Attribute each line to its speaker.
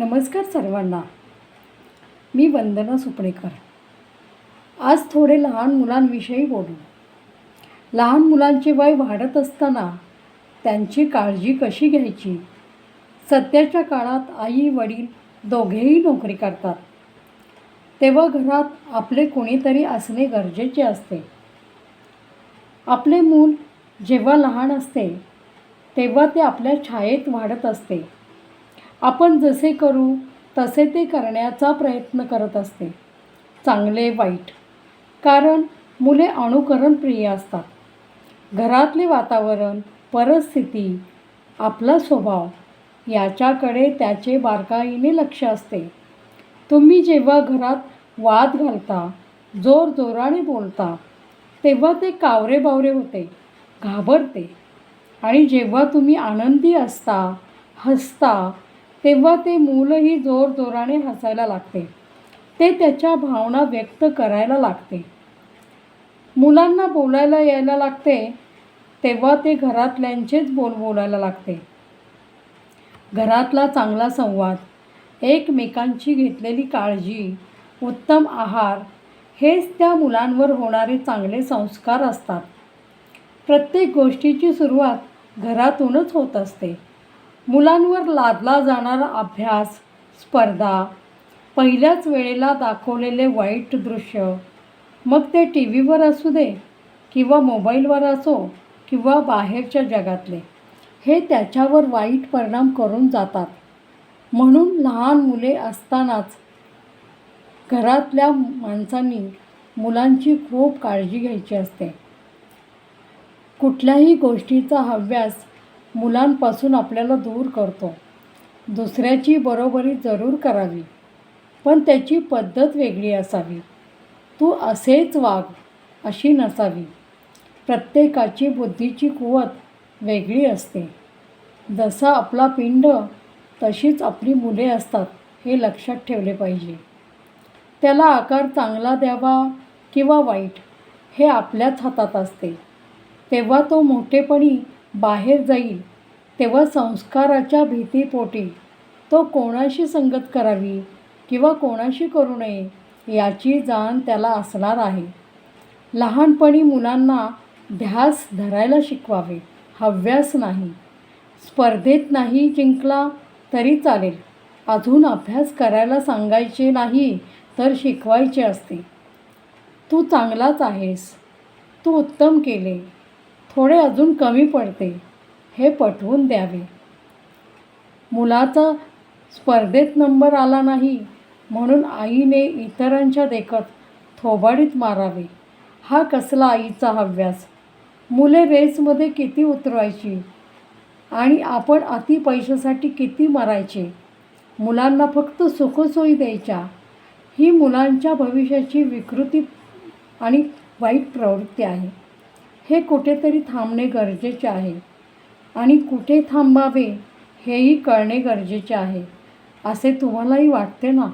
Speaker 1: नमस्कार सर्वांना. मी वंदना सुपणेकर. आज थोडे लहान मुलांविषयी बोलू. लहान मुलांचे वय वाढत असताना त्यांची काळजी कशी घ्यायची? सध्याच्या काळात आई वडील दोघेही नोकरी करतात. तेव्हा घरात आपले कोणीतरी असणे गरजेचे असते. आपले मूल जेव्हा लहान असते तेव्हा ते आपल्या छायेत वाढत असते. आपण जसे करू तसे ते करण्याचा प्रयत्न करत असते. चांगले वाईट. कारण मुले अनुकरणप्रिय असतात. घरातले वातावरण परिस्थिती आपला स्वभाव याच्याकडे त्याचे बारकाईने लक्ष असते. तुम्ही जेव्हा घरात वाद घालता जोर जोराने बोलता तेव्हा ते कावरे बावरे होते घाबरते. आणि जेव्हा तुम्ही आनंदी असता हसता तेव्हा ते मूलही जोर जोराने हसायला लागते. ते त्याच्या भावना व्यक्त करायला लागते. मुलांना बोलायला यायला लागते तेव्हा ते घरातल्यांचेच बोल बोलायला लागते. घरातला चांगला संवाद एकमेकांची घेतलेली काळजी उत्तम आहार हेच त्या मुलांवर होणारे चांगले संस्कार असतात. प्रत्येक गोष्टीची सुरुवात घरातूनच होत असते. मुलांवर लादला जाणारा अभ्यास स्पर्धा पहिल्याच वेळेला दाखवलेले वाईट दृश्य मग ते टी व्हीवर असू दे किंवा मोबाईलवर असो किंवा बाहेरच्या जगातले हे त्याच्यावर वाईट परिणाम करून जातात. म्हणून लहान मुले असतानाच घरातल्या माणसांनी मुलांची खूप काळजी घ्यायची असते. कुठल्याही गोष्टीचा हव्यास मुलांपासून आपल्याला दूर करतो. दुसऱ्याची बरोबरी जरूर करावी पण त्याची पद्धत वेगळी असावी. तू असेच वाग अशी नसावी. प्रत्येकाची बुद्धीची कुवत वेगळी असते. जसा आपला पिंड तशीच आपली मुले असतात हे लक्षात ठेवले पाहिजे. त्याला आकार चांगला द्यावा किंवा वाईट हे आपल्याच हातात असते. तेव्हा तो मोठेपणी बाहेर जाईल तेव्हा संस्काराच्या भीतीपोटी तो कोणाशी संगत करावी किंवा कोणाशी करू नये याची जाण त्याला असणार आहे. लहानपणी मुलांना ध्यास धरायला शिकवावे हव्यास नाही. स्पर्धेत नाही जिंकला तरी चालेल. अजून अभ्यास करायला सांगायचे नाही तर शिकवायचे असते. तू चांगलाच आहेस. तू उत्तम केले. थोडे अजून कमी पडते. हे पटवून द्यावे. मुलाचा स्पर्धेत नंबर आला नाही म्हणून आईने इतरांच्या देखत थोबाडीत मारावे. हा कसला आईचा हव्यास? मुले रेसमध्ये किती उतरवायची? आणि आपण अति पैशासाठी किती मरायचे? मुलांना फक्त सुखसोयी द्यायच्या? ही मुलांच्या भविष्याची विकृती आणि वाईट प्रवृत्ती आहे. हे कुठेतरी थांबणे गरजेचे आहे. आणि कुठे थांबावे हेही कळणे गरजेचे आहे. असे तुम्हालाही वाटते ना?